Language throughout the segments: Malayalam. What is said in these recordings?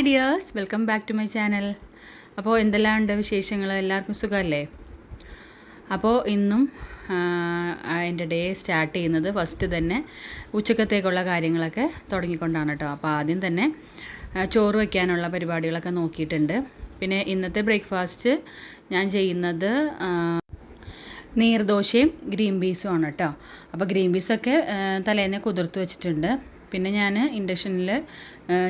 Hi dears welcome back to my channel അപ്പോൾ എന്തെല്ലാം ഉണ്ട് വിശേഷങ്ങൾ എല്ലാവർക്കും സുഖമല്ലേ? അപ്പോൾ ഇന്നും എന്റെ ഡേ സ്റ്റാർട്ട് ചെയ്യുന്നത് ഫസ്റ്റ് തന്നെ ഉച്ചക്കത്തേക്കുള്ള കാര്യങ്ങളൊക്കെ തുടങ്ങിക്കൊണ്ടാണ് കേട്ടോ. അപ്പോൾ ആദ്യം തന്നെ ചോറ് വയ്ക്കാനുള്ള പരിപാടികളൊക്കെ നോക്കിയിട്ടുണ്ട്. പിന്നെ ഇന്നത്തെ ബ്രേക്ക്ഫാസ്റ്റ് ഞാൻ ചെയ്യുന്നത് നീർദോശയും ഗ്രീൻ പീസും ആണ് കേട്ടോ. അപ്പോൾ ഗ്രീൻ പീസൊക്കെ തലേന്ന് കുതിർത്ത് വെച്ചിട്ടുണ്ട്. പിന്നെ ഞാൻ ഇൻഡക്ഷനിൽ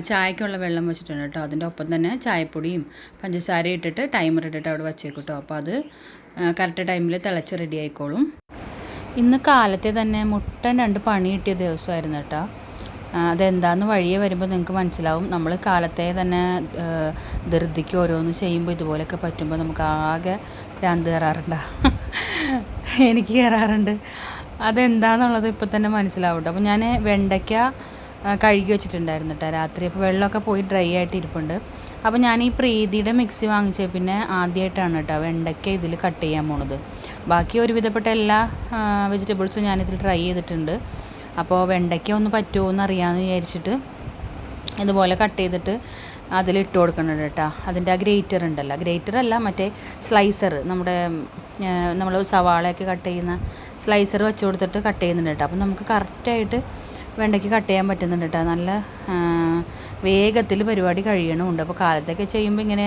ചായക്കുള്ള വെള്ളം വെച്ചിട്ടുണ്ട് കേട്ടോ. അതിന്റെ ഒപ്പം തന്നെ ചായപ്പൊടിയും പഞ്ചസാരയും ഇട്ടിട്ട് ടൈമർ ഇട്ടിട്ട് അവിടെ വച്ചേക്കും കേട്ടോ. അപ്പോൾ അത് കറക്റ്റ് ടൈമിൽ തിളച്ച് റെഡി ആയിക്കോളും. ഇന്ന് കാലത്തെ തന്നെ മുട്ടൻ രണ്ട് പണി കിട്ടിയ ദിവസമായിരുന്നു കേട്ടോ. അതെന്താന്ന് വഴിയെ വരുമ്പോൾ നിങ്ങൾക്ക് മനസ്സിലാവും. നമ്മൾ കാലത്തെ തന്നെ ധൃതിക്ക് ഓരോന്ന് ചെയ്യുമ്പോൾ ഇതുപോലെയൊക്കെ പറ്റുമ്പോൾ നമുക്ക് ആകെ ഭ്രാന്ത് കയറാറുണ്ടോ. എനിക്ക് കയറാറുണ്ട്. അതെന്താന്നുള്ളത് ഇപ്പം തന്നെ മനസ്സിലാവും കേട്ടോ അപ്പോൾ ഞാൻ വെണ്ടയ്ക്ക കഴുകി വെച്ചിട്ടുണ്ടായിരുന്നു കേട്ടോ രാത്രി. അപ്പോൾ വെള്ളമൊക്കെ പോയി ഡ്രൈ ആയിട്ട് ഇരിപ്പുണ്ട്. അപ്പോൾ ഞാൻ ഈ പ്രീതിയുടെ മിക്സി വാങ്ങിച്ച പിന്നെ ആദ്യമായിട്ടാണ് കേട്ടോ വെണ്ടയ്ക്ക ഇതിൽ കട്ട് ചെയ്യാൻ പോണത്. ബാക്കി ഒരുവിധപ്പെട്ട എല്ലാ വെജിറ്റബിൾസും ഞാനിതിൽ ട്രൈ ചെയ്തിട്ടുണ്ട്. അപ്പോൾ വെണ്ടയ്ക്ക ഒന്ന് പറ്റുമോ എന്ന് അറിയാമെന്ന് വിചാരിച്ചിട്ട് ഇതുപോലെ കട്ട് ചെയ്തിട്ട് അതിലിട്ട് കൊടുക്കുന്നുണ്ട് കേട്ടോ അതിന്റെ ആ ഗ്രേറ്റർ ഉണ്ടല്ലോ. ഗ്രേറ്റർ അല്ല മറ്റേ സ്ലൈസർ. നമ്മുടെ നമ്മൾ സവാളയൊക്കെ കട്ട് ചെയ്യുന്ന സ്ലൈസർ വെച്ച് കൊടുത്തിട്ട് കട്ട് ചെയ്യുന്നുണ്ട് കേട്ടോ. അപ്പം നമുക്ക് കറക്റ്റായിട്ട് വെണ്ടയ്ക്ക് കട്ട് ചെയ്യാൻ പറ്റുന്നുണ്ട് കേട്ടോ. നല്ല വേഗത്തിൽ പരിപാടി കഴിയണമുണ്ട്. അപ്പോൾ കാലത്തൊക്കെ ചെയ്യുമ്പോൾ ഇങ്ങനെ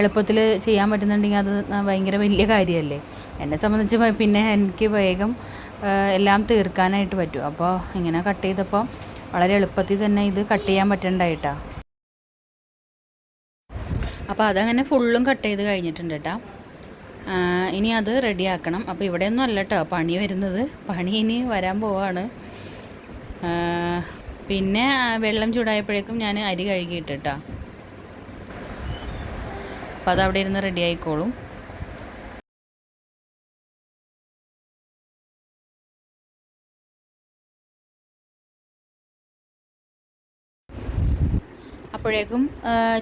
എളുപ്പത്തിൽ ചെയ്യാൻ പറ്റുന്നുണ്ടെങ്കിൽ അത് ഭയങ്കര വലിയ കാര്യമല്ലേ? എന്നെ സംബന്ധിച്ച് പിന്നെ എനിക്ക് വേഗം എല്ലാം തീർക്കാനായിട്ട് പറ്റും. അപ്പോൾ ഇങ്ങനെ കട്ട് ചെയ്തപ്പോൾ വളരെ എളുപ്പത്തിൽ തന്നെ ഇത് കട്ട് ചെയ്യാൻ പറ്റണ്ടായിട്ടാണ് അപ്പോൾ അതങ്ങനെ ഫുള്ളും കട്ട് ചെയ്ത് കഴിഞ്ഞിട്ടുണ്ട് കേട്ടോ. ഇനി അത് റെഡിയാക്കണം. അപ്പോൾ ഇവിടെയൊന്നും അല്ല കേട്ടോ പണി വരുന്നത്. പണി ഇനി വരാൻ പോവാണ്. പിന്നെ വെള്ളം ചൂടായപ്പോഴേക്കും ഞാൻ അരി കഴുകിയിട്ട് കേട്ടോ അപ്പോൾ അതവിടെ ഇരുന്ന് റെഡി ആയിക്കോളും അപ്പോഴേക്കും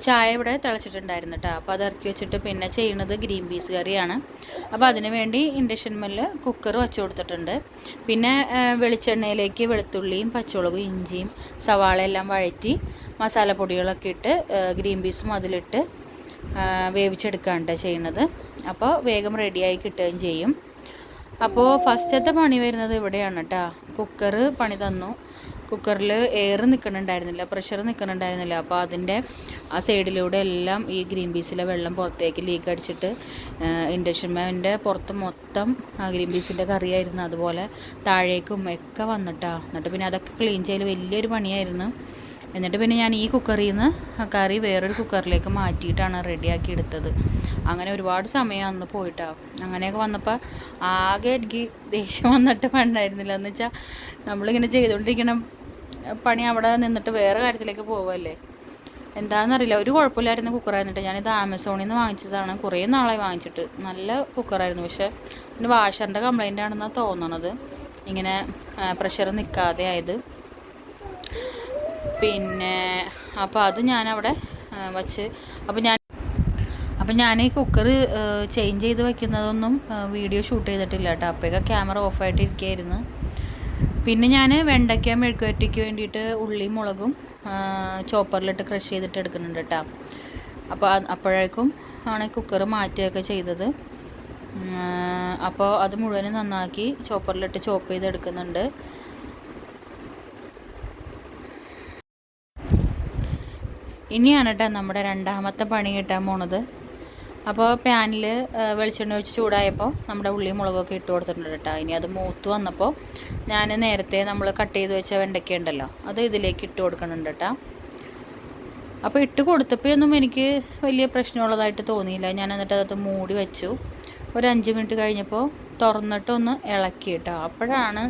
ചായ ഇവിടെ തിളച്ചിട്ടുണ്ടായിരുന്നു കേട്ടോ അപ്പോൾ അത് ഇറക്കി വെച്ചിട്ട് പിന്നെ ചെയ്യുന്നത് ഗ്രീൻ പീസ് കറിയാണ്. അപ്പോൾ അതിന് വേണ്ടി ഇൻഡക്ഷൻ മെല്ല് കുക്കർ വെച്ച് കൊടുത്തിട്ടുണ്ട്. പിന്നെ വെളിച്ചെണ്ണയിലേക്ക് വെളുത്തുള്ളിയും പച്ചമുളകും ഇഞ്ചിയും സവാള എല്ലാം വഴറ്റി മസാലപ്പൊടികളൊക്കെ ഇട്ട് ഗ്രീൻ പീസും അതിലിട്ട് വേവിച്ചെടുക്കാണ്ട ചെയ്യുന്നത്. അപ്പോൾ വേഗം റെഡിയായി കിട്ടുകയും ചെയ്യും. അപ്പോൾ ഫസ്റ്റത്തെ പണി വരുന്നത് ഇവിടെയാണ് കേട്ടോ കുക്കർ പണി തന്നു. കുക്കറിൽ എയർ നിൽക്കണുണ്ടായിരുന്നില്ല പ്രഷർ നിൽക്കണുണ്ടായിരുന്നില്ല അപ്പോൾ അതിന്റെ ആ സൈഡിലൂടെ എല്ലാം ഈ ഗ്രീൻ പീസിലെ വെള്ളം പുറത്തേക്ക് ലീക്ക് അടിച്ചിട്ട് ഇൻഡക്ഷൻ മാന്റെ പുറത്ത് മൊത്തം ആ ഗ്രീൻ പീസിന്റെ കറിയായിരുന്നു. അതുപോലെ താഴേക്കും ഒക്കെ വന്നിട്ടാ. എന്നിട്ട് പിന്നെ അതൊക്കെ ക്ലീൻ ചെയ്യൽ വലിയൊരു പണിയായിരുന്നു. എന്നിട്ട് പിന്നെ ഞാൻ ഈ കുക്കറിൽ നിന്ന് കറി വേറൊരു കുക്കറിലേക്ക് മാറ്റിയിട്ടാണ് റെഡിയാക്കി എടുത്തത്. അങ്ങനെ ഒരുപാട് സമയം അന്ന് പോയിട്ടാ. അങ്ങനെയൊക്കെ വന്നപ്പോൾ ആകെ എനിക്ക് ദേഷ്യം വന്നിട്ട് വേണ്ടായിരുന്നില്ല എന്ന് വെച്ചാൽ നമ്മളിങ്ങനെ ചെയ്തുകൊണ്ടിരിക്കണം പണി അവിടെ നിന്നിട്ട് വേറെ കാര്യത്തിലേക്ക് പോവല്ലേ? എന്താണെന്നറിയില്ല ഒരു കുഴപ്പമില്ലായിരുന്നു കുക്കറായിരുന്നിട്ട് ഞാനിത് ആമസോണിൽ നിന്ന് വാങ്ങിച്ചതാണ്. കുറേ നാളായി വാങ്ങിച്ചിട്ട്. നല്ല കുക്കറായിരുന്നു പക്ഷേ ഇതിന്റെ വാഷറിന്റെ കംപ്ലൈന്റ് ആണെന്നാണ് തോന്നണത്. ഇങ്ങനെ പ്രഷർ നിൽക്കാതെ ആയത്. പിന്നെ അപ്പോൾ അത് ഞാനവിടെ വച്ച്. അപ്പോൾ ഞാൻ അപ്പം ഞാൻ ഈ കുക്കർ ചേഞ്ച് ചെയ്ത് വെക്കുന്നതൊന്നും വീഡിയോ ഷൂട്ട് ചെയ്തിട്ടില്ല കേട്ടോ. അപ്പോഴൊക്കെ ക്യാമറ ഓഫായിട്ട് ഇരിക്കുകയായിരുന്നു പിന്നെ ഞാൻ വെണ്ടയ്ക്ക മെഴുക്കുവരട്ടിക്ക് വേണ്ടിയിട്ട് ഉള്ളിയും മുളകും ചോപ്പറിലിട്ട് ക്രഷ് ചെയ്തിട്ട് എടുക്കുന്നുണ്ട് കേട്ടോ അപ്പോൾ അപ്പോഴേക്കും ആണ് കുക്കർ മാറ്റുകയൊക്കെ ചെയ്തത്. അപ്പോൾ അത് മുഴുവനും നന്നാക്കി ചോപ്പറിലിട്ട് ചോപ്പ് ചെയ്തെടുക്കുന്നുണ്ട് ഇനിയാണ് കേട്ടോ നമ്മുടെ രണ്ടാമത്തെ പണി കിട്ടാൻ പോണത്. അപ്പോൾ പാനിൽ വെളിച്ചെണ്ണ ഒഴിച്ച് ചൂടായപ്പോൾ നമ്മുടെ ഉള്ളി മുളകൊക്കെ ഇട്ട് കൊടുത്തിട്ടുണ്ട് കേട്ടോ. ഇനി അത് മൂത്ത് വന്നപ്പോൾ ഞാൻ നേരത്തെ നമ്മൾ കട്ട് ചെയ്ത് വെച്ച വെണ്ടയ്ക്ക ഉണ്ടല്ലോ അത് ഇതിലേക്ക് ഇട്ട് കൊടുക്കുന്നുണ്ട് കേട്ടോ. അപ്പോൾ ഇട്ട് കൊടുത്തപ്പോൾ ഒന്നും എനിക്ക് വലിയ പ്രശ്നമുള്ളതായിട്ട് തോന്നിയില്ല. ഞാൻ എന്നിട്ട് അത് മൂടി വെച്ചു. ഒരു അഞ്ച് മിനിറ്റ് കഴിഞ്ഞപ്പോൾ തുറന്നിട്ടൊന്ന് ഇളക്കി കേട്ടോ. അപ്പോഴാണ്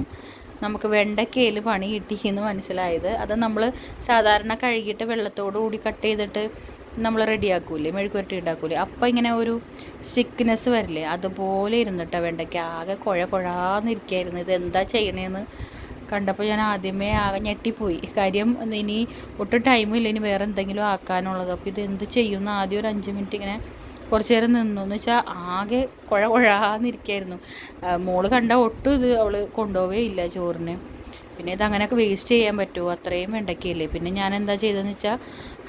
നമുക്ക് വെണ്ടയ്ക്കയിൽ പണി കിട്ടി എന്ന് മനസ്സിലായത്. അത് നമ്മൾ സാധാരണ കഴുകിയിട്ട് വെള്ളത്തോടു കൂടി കട്ട് ചെയ്തിട്ട് നമ്മൾ റെഡിയാക്കൂലേ മെഴുകുരട്ടി ഉണ്ടാക്കൂലേ. അപ്പം ഇങ്ങനെ ഒരു സ്റ്റിക്ക്നെസ് വരില്ലേ അതുപോലെ ഇരുന്നിട്ടാണ് വേണ്ടയ്ക്ക് ആകെ കുഴ കുഴാന്നിരിക്കായിരുന്നു ഇത് എന്താ ചെയ്യണേന്ന് കണ്ടപ്പോൾ ഞാൻ ആദ്യമേ ആകെ ഞെട്ടിപ്പോയി. കാര്യം ഇനി ഒട്ടും ടൈമില്ല ഇനി വേറെ എന്തെങ്കിലും ആക്കാനുള്ളത്. അപ്പോൾ ഇത് എന്ത് ചെയ്യുമെന്ന് ആദ്യം ഒരു അഞ്ച് മിനിറ്റ് ഇങ്ങനെ കുറച്ച് നേരം നിന്നു എന്ന് വെച്ചാൽ ആകെ കുഴ കുഴാന്നിരിക്കായിരുന്നു മോൾ കണ്ട ഒട്ടും ഇത് അവൾ കൊണ്ടുപോവേ ഇല്ല ചോറിന്. പിന്നെ ഇത് അങ്ങനെയൊക്കെ വേസ്റ്റ് ചെയ്യാൻ പറ്റുമോ അത്രയും വെണ്ടയ്ക്കയില്ലേ പിന്നെ ഞാൻ എന്താ ചെയ്തതെന്ന് വെച്ചാൽ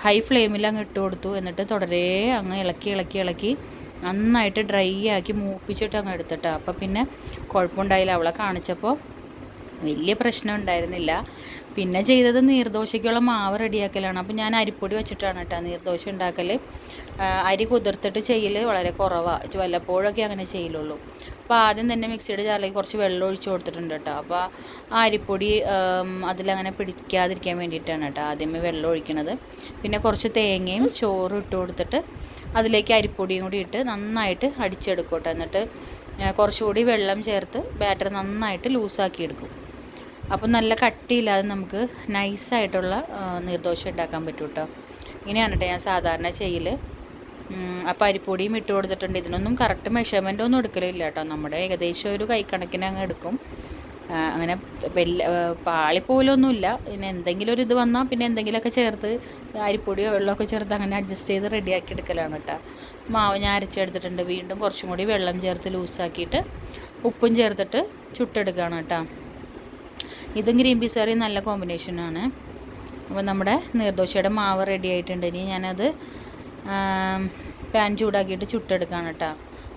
ഹൈ ഫ്ലെയിമിൽ അങ്ങ് ഇട്ട് കൊടുത്തു. എന്നിട്ട് തുടരെ അങ്ങ് ഇളക്കി ഇളക്കി ഇളക്കി നന്നായിട്ട് ഡ്രൈ ആക്കി മൂപ്പിച്ചിട്ട് അങ്ങ് എടുത്തിട്ടാ. അപ്പം പിന്നെ കുഴപ്പമുണ്ടായില്ല. അവളെ കാണിച്ചപ്പോൾ വലിയ പ്രശ്നം ഉണ്ടായിരുന്നില്ല. പിന്നെ ചെയ്തത് നീർദോശയ്ക്കുള്ള മാവ് റെഡിയാക്കലാണ്. അപ്പോൾ ഞാൻ അരിപ്പൊടി വെച്ചിട്ടാണ് കേട്ടോ നീർദോശ ഉണ്ടാക്കൽ അരി കുതിർത്തിട്ട് ചെയ്യൽ വളരെ കുറവാണ് വല്ലപ്പോഴൊക്കെ അങ്ങനെ ചെയ്യലുള്ളൂ. അപ്പോൾ ആദ്യം തന്നെ മിക്സിയുടെ ജാറിലേക്ക് കുറച്ച് വെള്ളം ഒഴിച്ച് കൊടുത്തിട്ടുണ്ട് കേട്ടോ. അപ്പോൾ അരിപ്പൊടി അതിലങ്ങനെ പിടിക്കാതിരിക്കാൻ വേണ്ടിയിട്ടാണ് കേട്ടോ ആദ്യമേ വെള്ളം ഒഴിക്കണത്. പിന്നെ കുറച്ച് തേങ്ങയും ചോറും ഇട്ട് കൊടുത്തിട്ട് അതിലേക്ക് അരിപ്പൊടിയും കൂടി ഇട്ട് നന്നായിട്ട് അടിച്ചെടുക്കട്ടെ എന്നിട്ട് കുറച്ചുകൂടി വെള്ളം ചേർത്ത് ബാറ്റർ നന്നായിട്ട് ലൂസാക്കി എടുക്കും. അപ്പം നല്ല കട്ടിയില്ലാതെ നമുക്ക് നൈസായിട്ടുള്ള നീർദോശ ഉണ്ടാക്കാൻ പറ്റും കേട്ടോ. ഇങ്ങനെയാണ് കേട്ടോ ഞാൻ സാധാരണ ചെയ്യൽ അപ്പോൾ അരിപ്പൊടിയും ഇട്ട് കൊടുത്തിട്ടുണ്ട്. ഇതിനൊന്നും കറക്റ്റ് മെഷർമെന്റ് ഒന്നും എടുക്കലില്ല കേട്ടോ. നമ്മുടെ ഏകദേശം ഒരു കൈക്കണക്കിന് അങ്ങ് എടുക്കും. അങ്ങനെ വലിയ പാളിപ്പോലൊന്നുമില്ല പിന്നെ എന്തെങ്കിലും ഒരു ഇത് വന്നാൽ പിന്നെ എന്തെങ്കിലുമൊക്കെ ചേർത്ത് അരിപ്പൊടിയോ വെള്ളമൊക്കെ ചേർത്ത് അങ്ങനെ അഡ്ജസ്റ്റ് ചെയ്ത് റെഡിയാക്കി എടുക്കലാണ് കേട്ടോ. മാവ് ഞാൻ അരച്ചെടുത്തിട്ടുണ്ട്. വീണ്ടും കുറച്ചും കൂടി വെള്ളം ചേർത്ത് ലൂസാക്കിയിട്ട് ഉപ്പും ചേർത്തിട്ട് ചുട്ടെടുക്കുകയാണ് കേട്ടോ. ഇതും ഗ്രീൻ പീസ് കറിയും നല്ല കോമ്പിനേഷനാണ് അപ്പോൾ നമ്മുടെ നീർദോശയുടെ മാവ് റെഡി ആയിട്ടുണ്ട്. ഇനി ഞാനത് പാൻ ചൂടാക്കിയിട്ട് ചുട്ടെടുക്കുകയാണ് കേട്ടോ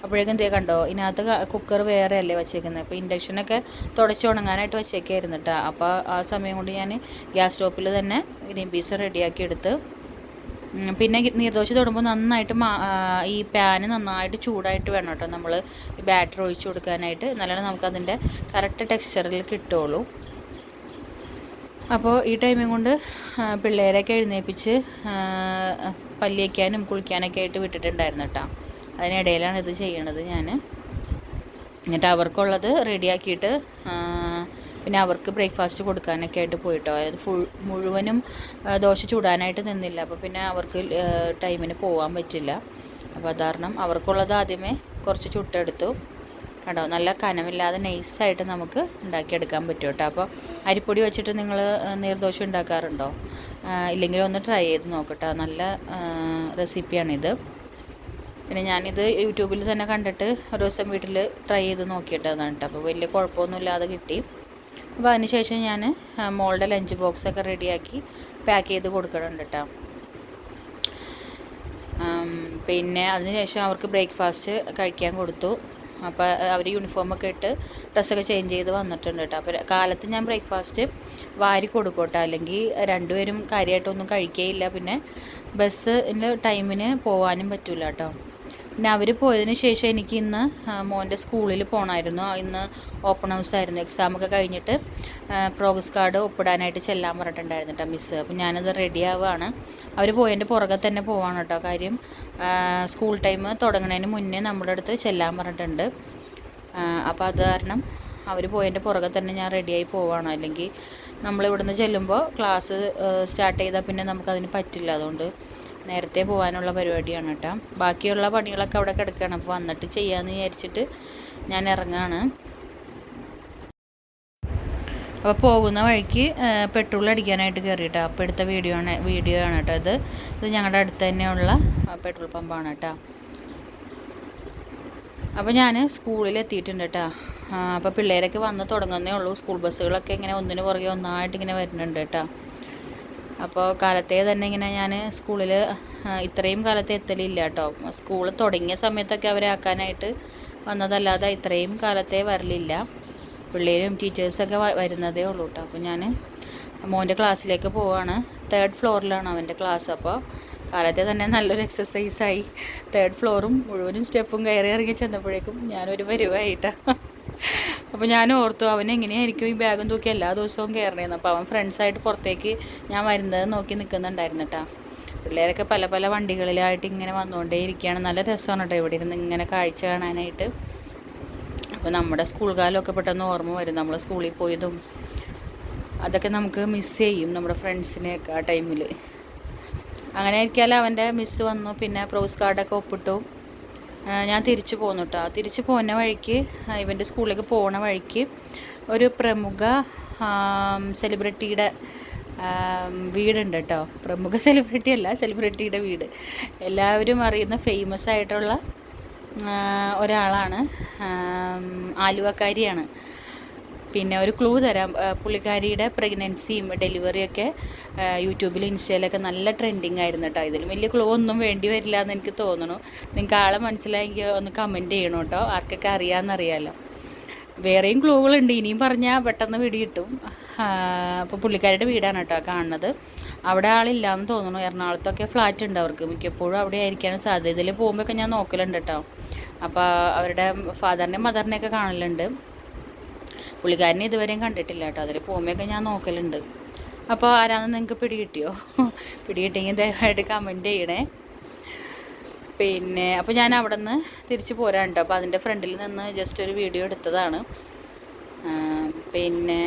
അപ്പോഴേക്കും ദേ കണ്ടോ ഇതിനകത്ത് കുക്കർ വേറെ അല്ലേ വെച്ചേക്കുന്നത് അപ്പോൾ ഇൻഡക്ഷനൊക്കെ തുടച്ച് ഉണങ്ങാനായിട്ട് വെച്ചേക്കായിരുന്നു കേട്ടോ അപ്പോൾ ആ സമയം കൊണ്ട് ഞാൻ ഗ്യാസ് സ്റ്റോപ്പിൽ തന്നെ ഗ്രീൻ പീസ് റെഡിയാക്കി എടുത്ത് പിന്നെ നീർദോശ തൊടുമ്പോൾ നന്നായിട്ട് ഈ പാന് നന്നായിട്ട് ചൂടായിട്ട് വേണം കേട്ടോ നമ്മൾ ബാറ്റർ ഒഴിച്ചു കൊടുക്കാനായിട്ട്. എന്നാലാണ് നമുക്കതിന്റെ കറക്റ്റ് ടെക്സ്ചറിൽ കിട്ടുള്ളൂ. അപ്പോൾ ഈ ടൈമിങ് കൊണ്ട് പിള്ളേരെയൊക്കെ എഴുന്നേൽപ്പിച്ച് പല്ലിയേക്കാനും കുളിക്കാനൊക്കെ ആയിട്ട് വിട്ടിട്ടുണ്ടായിരുന്നു കേട്ടോ അതിനിടയിലാണ് ഇത് ചെയ്യണത് ഞാൻ എന്നിട്ട് അവർക്കുള്ളത് റെഡിയാക്കിയിട്ട് പിന്നെ അവർക്ക് ബ്രേക്ക്ഫാസ്റ്റ് കൊടുക്കാനൊക്കെ ആയിട്ട് പോയിട്ടോ. അതായത് ഫുൾ മുഴുവനും ദോശ ചൂടാനായിട്ട് നിന്നില്ല. അപ്പോൾ പിന്നെ അവർക്ക് ടൈമിന് പോകാൻ പറ്റില്ല. അപ്പോൾ കാരണം അവർക്കുള്ളത് ആദ്യമേ കുറച്ച് ചുട്ടെടുത്തു. കണ്ടോ? നല്ല കനമില്ലാതെ നൈസായിട്ട് നമുക്ക് ഉണ്ടാക്കിയെടുക്കാൻ പറ്റും കേട്ടോ അപ്പോൾ അരിപ്പൊടി വെച്ചിട്ട് നിങ്ങൾ നീർദോശ ഉണ്ടാക്കാറുണ്ടോ? ഇല്ലെങ്കിൽ ഒന്ന് ട്രൈ ചെയ്ത് നോക്കട്ടെ. നല്ല റെസിപ്പിയാണിത് പിന്നെ ഞാനിത് യൂട്യൂബിൽ തന്നെ കണ്ടിട്ട് ഒരു ദിവസം വീട്ടിൽ ട്രൈ ചെയ്ത് നോക്കിയിട്ടതാണ് കേട്ടോ അപ്പോൾ വലിയ കുഴപ്പമൊന്നുമില്ലാതെ കിട്ടി. അപ്പോൾ അതിനുശേഷം ഞാൻ മോളുടെ ലഞ്ച് ബോക്സൊക്കെ റെഡിയാക്കി പാക്ക് ചെയ്ത് കൊടുക്കണുണ്ട് കേട്ടോ പിന്നെ അതിനുശേഷം അവർക്ക് ബ്രേക്ക്ഫാസ്റ്റ് കഴിക്കാൻ കൊടുത്തു. അപ്പോൾ അവർ യൂണിഫോമൊക്കെ ഇട്ട് ഡ്രസ്സൊക്കെ ചേഞ്ച് ചെയ്ത് വന്നിട്ടുണ്ട് കേട്ടോ അപ്പോൾ കാലത്ത് ഞാൻ ബ്രേക്ക്ഫാസ്റ്റ് വാരി കൊടുക്കോട്ടെ. അല്ലെങ്കിൽ രണ്ടുപേരും കാര്യമായിട്ടൊന്നും കഴിക്കുകയില്ല പിന്നെ ബസ്സിന്റെ ടൈമിന് പോകാനും പറ്റില്ല കേട്ടോ പിന്നെ അവർ പോയതിന് ശേഷം എനിക്ക് ഇന്ന് മോന്റെ സ്കൂളിൽ പോകണമായിരുന്നു ഇന്ന് ഓപ്പൺ ഹൗസ് ആയിരുന്നു. എക്സാമൊക്കെ കഴിഞ്ഞിട്ട് പ്രോഗ്രസ് കാർഡ് ഒപ്പിടാനായിട്ട് ചെല്ലാൻ പറഞ്ഞിട്ടുണ്ടായിരുന്നു കേട്ടോ മിസ്സ്. അപ്പോൾ ഞാനത് റെഡി ആവുകയാണ്. അവർ പോയതിന്റെ പുറകെ തന്നെ പോവാണ് കേട്ടോ കാര്യം. സ്കൂൾ ടൈം തുടങ്ങുന്നതിന് മുന്നേ നമ്മുടെ അടുത്ത് ചെല്ലാൻ പറഞ്ഞിട്ടുണ്ട്. അപ്പോൾ അത് കാരണം അവർ പോയതിന്റെ പുറകെ തന്നെ ഞാൻ റെഡിയായി പോവാണ്. അല്ലെങ്കിൽ നമ്മൾ ഇവിടുന്ന് ചെല്ലുമ്പോൾ ക്ലാസ് സ്റ്റാർട്ട് ചെയ്താൽ പിന്നെ നമുക്കതിന് പറ്റില്ല. അതുകൊണ്ട് നേരത്തെ പോകാനുള്ള പരിപാടിയാണ് കേട്ടോ. ബാക്കിയുള്ള പണികളൊക്കെ അവിടെ കിടക്കുകയാണ് അപ്പോൾ വന്നിട്ട് ചെയ്യാമെന്ന് വിചാരിച്ചിട്ട് ഞാൻ ഇറങ്ങാണ്. അപ്പോൾ പോകുന്ന വഴിക്ക് പെട്രോൾ അടിക്കാനായിട്ട് കയറിയിട്ടോ അപ്പോൾ എടുത്ത വീഡിയോ ആണ് വീഡിയോ ആണ് കേട്ടോ ഇത്. ഇത് ഞങ്ങളുടെ അടുത്ത് തന്നെയുള്ള പെട്രോൾ പമ്പാണ് കേട്ടോ. അപ്പോൾ ഞാൻ സ്കൂളിൽ എത്തിയിട്ടുണ്ട് കേട്ടോ. അപ്പോൾ പിള്ളേരൊക്കെ വന്ന് തുടങ്ങുന്നേ ഉള്ളൂ. സ്കൂൾ ബസ്സുകളൊക്കെ ഇങ്ങനെ ഒന്നിന് പുറകെ ഒന്നായിട്ട് ഇങ്ങനെ വരുന്നുണ്ട് കേട്ടോ. അപ്പോൾ കാലത്തെ തന്നെ ഇങ്ങനെ ഞാൻ സ്കൂളിൽ ഇത്രയും കാലത്തെ എത്തലില്ല കേട്ടോ. സ്കൂൾ തുടങ്ങിയ സമയത്തൊക്കെ അവരെ ആക്കാനായിട്ട് വന്നതല്ലാതെ ഇത്രയും കാലത്തെ വരലില്ല. പിള്ളേരും ടീച്ചേഴ്സൊക്കെ വരുന്നതേ ഉള്ളൂ കേട്ടോ. അപ്പോൾ ഞാൻ മോന്റെ ക്ലാസ്സിലേക്ക് പോവാണ്. തേർഡ് ഫ്ലോറിലാണ് അവന്റെ ക്ലാസ്. അപ്പോൾ കാലത്തെ തന്നെ നല്ലൊരു എക്സസൈസായി തേർഡ് ഫ്ലോറും മുഴുവനും സ്റ്റെപ്പും കയറി ഇറങ്ങി ചെന്നപ്പോഴേക്കും ഞാനൊരു വരുവായിട്ടാണ് അപ്പോൾ ഞാൻ ഓർത്തു അവൻ എങ്ങനെയായിരിക്കും ഈ ബാഗും തൂക്കി എല്ലാ ദിവസവും കയറണേന്ന് അപ്പോൾ അവൻ ഫ്രണ്ട്സായിട്ട് പുറത്തേക്ക് ഞാൻ വരുന്നത് നോക്കി നിൽക്കുന്നുണ്ടായിരുന്നു കേട്ടോ പിള്ളേരൊക്കെ പല പല വണ്ടികളിലായിട്ട് ഇങ്ങനെ വന്നുകൊണ്ടേ ഇരിക്കുകയാണ്. നല്ല രസമാണ് കേട്ടോ ഇവിടെ ഇരുന്ന് ഇങ്ങനെ കാഴ്ച കാണാനായിട്ട്. അപ്പോൾ നമ്മുടെ സ്കൂൾ കാലമൊക്കെ പെട്ടെന്ന് ഓർമ്മ വരും. നമ്മൾ സ്കൂളിൽ പോയതും അതൊക്കെ നമുക്ക് മിസ് ചെയ്യും നമ്മുടെ ഫ്രണ്ട്സിനെയൊക്കെ ആ ടൈമിൽ അങ്ങനെ ആയിരിക്കാൽ അവന്റെ മിസ്സ് വന്നു. പിന്നെ പ്രോസ് കാർഡൊക്കെ ഒപ്പിട്ടു. ഞാൻ തിരിച്ചു പോന്നു കേട്ടോ തിരിച്ചു പോകുന്ന വഴിക്ക് ഇവന്റെ സ്കൂളിലേക്ക് പോകുന്ന വഴിക്ക് ഒരു പ്രമുഖ സെലിബ്രിറ്റിയുടെ വീടുണ്ട് കേട്ടോ പ്രമുഖ സെലിബ്രിറ്റി അല്ല സെലിബ്രിറ്റിയുടെ വീട്. എല്ലാവരും അറിയുന്ന ഫേമസ് ആയിട്ടുള്ള ഒരാളാണ് ആലുവക്കാരിയാണ്. പിന്നെ ഒരു ക്ലൂ തരാം. പുള്ളിക്കാരിയുടെ പ്രഗ്നൻസിയും ഡെലിവറിയൊക്കെ യൂട്യൂബിൽ ഇൻസ്റ്റയിലൊക്കെ നല്ല ട്രെൻഡിങ് ആയിരുന്നു കേട്ടോ ഇതിലും വലിയ ക്ലൂ ഒന്നും വേണ്ടി വരില്ല എന്ന് എനിക്ക് തോന്നുന്നു. നിങ്ങൾക്ക് ആളെ മനസ്സിലായെങ്കിൽ ഒന്ന് കമന്റ് ചെയ്യണം കേട്ടോ ആർക്കൊക്കെ അറിയാമെന്നറിയാമല്ലോ വേറെയും ക്ലൂകളുണ്ട് ഇനിയും പറഞ്ഞാൽ പെട്ടെന്ന് പിടി കിട്ടും അപ്പോൾ പുള്ളിക്കാരുടെ വീടാണ് കേട്ടോ കാണുന്നത്. അവിടെ ആളില്ലാന്ന് തോന്നുന്നു. എറണാകുളത്തൊക്കെ ഫ്ലാറ്റ് ഉണ്ട് അവർക്ക്. മിക്കപ്പോഴും അവിടെ ആയിരിക്കാനും സാധ്യത. ഇതിൽ പോകുമ്പോഴൊക്കെ ഞാൻ നോക്കലുണ്ട് കേട്ടോ അപ്പോൾ അവരുടെ ഫാദറിനെയും മദറിനെയൊക്കെ കാണലുണ്ട്. പുള്ളിക്കാരനെ ഇതുവരെയും കണ്ടിട്ടില്ല കേട്ടോ. അതിൽ പോകുമ്പോഴൊക്കെ ഞാൻ നോക്കലുണ്ട്. അപ്പോൾ ആരാന്ന് നിങ്ങൾക്ക് പിടി കിട്ടിയോ പിടി കിട്ടിയെങ്കിൽ ദയവായിട്ട് കമന്റ് ചെയ്യണേ. പിന്നെ അപ്പോൾ ഞാൻ അവിടെ നിന്ന് തിരിച്ച് പോരാൻ കേട്ടോ അപ്പോൾ അതിന്റെ ഫ്രണ്ടിൽ നിന്ന് ജസ്റ്റ് ഒരു വീഡിയോ എടുത്തതാണ്. പിന്നെ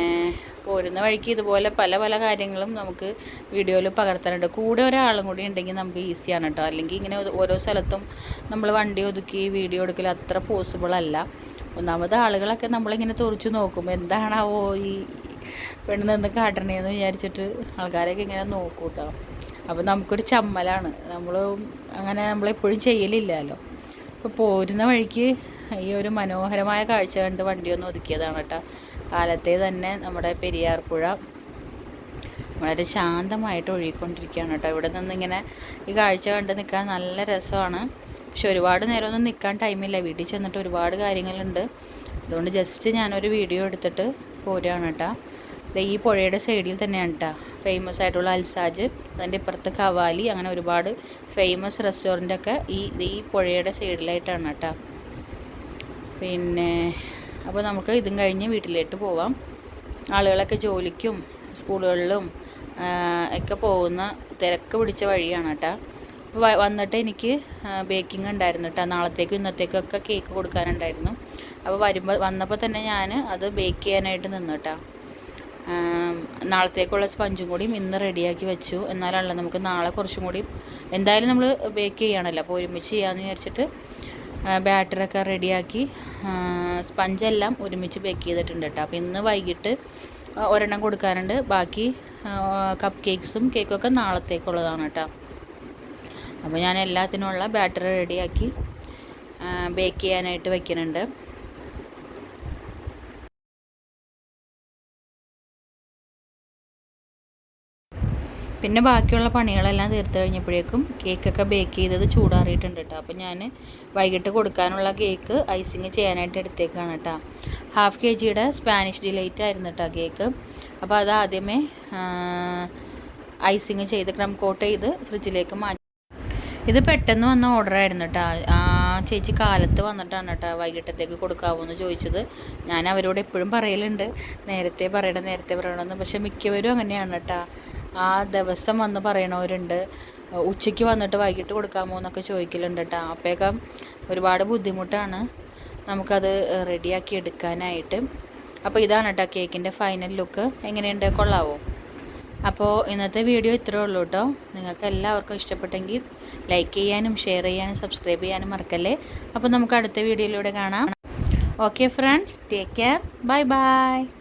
പോരുന്ന വഴിക്ക് ഇതുപോലെ പല പല കാര്യങ്ങളും നമുക്ക് വീഡിയോയിൽ പകർത്താനുണ്ട്. കൂടെ ഒരാളും കൂടി ഉണ്ടെങ്കിൽ നമുക്ക് ഈസിയാണ് കേട്ടോ അല്ലെങ്കിൽ ഇങ്ങനെ ഓരോ സ്ഥലത്തും നമ്മൾ വണ്ടി ഒതുക്കി വീഡിയോ എടുക്കൽ അത്ര പോസിബിൾ അല്ല. ഒന്നാമത് ആളുകളൊക്കെ നമ്മളിങ്ങനെ തുറച്ചു നോക്കും. എന്താണാവോ ഈ പെണ്ണ് നിന്ന് കാട്ടണേന്ന് വിചാരിച്ചിട്ട് ആൾക്കാരൊക്കെ ഇങ്ങനെ നോക്കും കേട്ടോ അപ്പോൾ നമുക്കൊരു ചമ്മലാണ്. നമ്മൾ അങ്ങനെ നമ്മളെപ്പോഴും ചെയ്യലില്ലല്ലോ. അപ്പോൾ പോരുന്ന വഴിക്ക് ഈ ഒരു മനോഹരമായ കാഴ്ച കണ്ട് വണ്ടി ഒന്ന് ഒതുക്കിയതാണ് കേട്ടോ. കാലത്തെ തന്നെ നമ്മുടെ പെരിയാർ പുഴ വളരെ ശാന്തമായിട്ട് ഒഴുകിക്കൊണ്ടിരിക്കുകയാണ് കേട്ടോ. ഇവിടെ നിന്ന് ഇങ്ങനെ ഈ കാഴ്ച കണ്ട് നിൽക്കാൻ നല്ല രസമാണ്. പക്ഷെ ഒരുപാട് നേരമൊന്നും നിൽക്കാൻ ടൈമില്ല വീട്ടിൽ ചെന്നിട്ട് ഒരുപാട് കാര്യങ്ങളുണ്ട്. അതുകൊണ്ട് ജസ്റ്റ് ഞാനൊരു വീഡിയോ എടുത്തിട്ട് പോരുകയാണ് കേട്ടോ. ഈ പുഴയുടെ സൈഡിൽ തന്നെയാണ് കേട്ടോ. ഫേമസ് ആയിട്ടുള്ള അൽസാജ് അതിന്റെ ഇപ്പുറത്ത് കവാലി അങ്ങനെ ഒരുപാട് ഫേമസ് റെസ്റ്റോറന്റൊക്കെ ഈ ഈ പുഴയുടെ സൈഡിലായിട്ടാണ് കേട്ടോ. പിന്നെ അപ്പോൾ നമുക്ക് ഇതും കഴിഞ്ഞ് വീട്ടിലേക്ക് പോവാം. ആളുകളൊക്കെ ജോലിക്കും സ്കൂളുകളിലും ഒക്കെ പോകുന്ന തിരക്ക് പിടിച്ച വഴിയാണ് കേട്ടോ. വന്നിട്ട് എനിക്ക് ബേക്കിംഗ് ഉണ്ടായിരുന്നു കേട്ടോ നാളത്തേക്കും ഇന്നത്തേക്കും ഒക്കെ കേക്ക് കൊടുക്കാനുണ്ടായിരുന്നു. അപ്പോൾ വരുമ്പോൾ വന്നപ്പോൾ തന്നെ ഞാൻ അത് ബേക്ക് ചെയ്യാനായിട്ട് നിന്നു കേട്ടോ നാളത്തേക്കുള്ള സ്പഞ്ചും കൂടി ഇന്ന് റെഡിയാക്കി വെച്ചു. എന്നാലല്ല നമുക്ക് നാളെ കുറച്ചും കൂടി എന്തായാലും നമ്മൾ ബേക്ക് ചെയ്യണമല്ലോ അപ്പോൾ ഒരുമിച്ച് ചെയ്യാമെന്ന് വിചാരിച്ചിട്ട് ബാറ്ററൊക്കെ റെഡിയാക്കി സ്പഞ്ചെല്ലാം ഒരുമിച്ച് ബേക്ക് ചെയ്തിട്ടുണ്ട് കേട്ടോ അപ്പോൾ ഇന്ന് വൈകിട്ട് ഒരെണ്ണം കൊടുക്കാനുണ്ട്. ബാക്കി കപ്പ് കേക്ക്സും കേക്കൊക്കെ നാളത്തേക്കുള്ളതാണ് കേട്ടോ അപ്പോൾ ഞാൻ എല്ലാത്തിനുമുള്ള ബാറ്റർ റെഡിയാക്കി ബേക്ക് ചെയ്യാനായിട്ട് വയ്ക്കുന്നുണ്ട് പിന്നെ ബാക്കിയുള്ള പണികളെല്ലാം തീർത്ത് കഴിഞ്ഞപ്പോഴേക്കും കേക്കൊക്കെ ബേക്ക് ചെയ്തത് ചൂടാറിയിട്ടുണ്ട് കേട്ടോ അപ്പോൾ ഞാൻ വൈകിട്ട് കൊടുക്കാനുള്ള കേക്ക് ഐസിങ് ചെയ്യാനായിട്ട് എടുത്തേക്കാണ് കേട്ടോ ഹാഫ് കെ ജിയുടെ സ്പാനിഷ് ഡിലൈറ്റ് ആയിരുന്നു കേട്ടോ കേക്ക് അപ്പോൾ അത് ആദ്യമേ ഐസിങ് ചെയ്ത് ക്രം കോട്ട് ചെയ്ത് ഫ്രിഡ്ജിലേക്ക് മാറ്റി ഇത് പെട്ടെന്ന് വന്ന ഓർഡർ ആയിരുന്നു കേട്ടോ ആ ചേച്ചി കാലത്ത് വന്നിട്ടാണ് കേട്ടോ വൈകിട്ടത്തേക്ക് കൊടുക്കാവോന്ന് ചോദിച്ചത്. ഞാൻ അവരോട് എപ്പോഴും പറയലുണ്ട്. നേരത്തെ പറയണം നേരത്തെ പറയണമെന്ന് പക്ഷെ മിക്കവരും അങ്ങനെയാണ് കേട്ടോ ആ ദിവസം വന്ന് പറയണവരുണ്ട്. ഉച്ചയ്ക്ക് വന്നിട്ട് വൈകിട്ട് കൊടുക്കാമോ എന്നൊക്കെ ചോദിക്കലുണ്ട് കേട്ടോ അപ്പോഴേക്കും ഒരുപാട് ബുദ്ധിമുട്ടാണ്. നമുക്കത് റെഡിയാക്കി എടുക്കാനായിട്ട്. അപ്പോൾ ഇതാണ് കേട്ടോ കേക്കിന്റെ ഫൈനൽ ലുക്ക് എങ്ങനെയുണ്ട്? കൊള്ളാവോ? അപ്പോൾ ഇന്നത്തെ വീഡിയോ ഇത്രേ ഉള്ളൂ കേട്ടോ നിങ്ങൾക്ക് എല്ലാവർക്കും ഇഷ്ടപ്പെട്ടെങ്കിൽ ലൈക്ക് ചെയ്യാനും ഷെയർ ചെയ്യാനും സബ്സ്ക്രൈബ് ചെയ്യാനും മറക്കല്ലേ? അപ്പോൾ നമുക്ക് അടുത്ത വീഡിയോയിലൂടെ കാണാം. Okay friends take care bye bye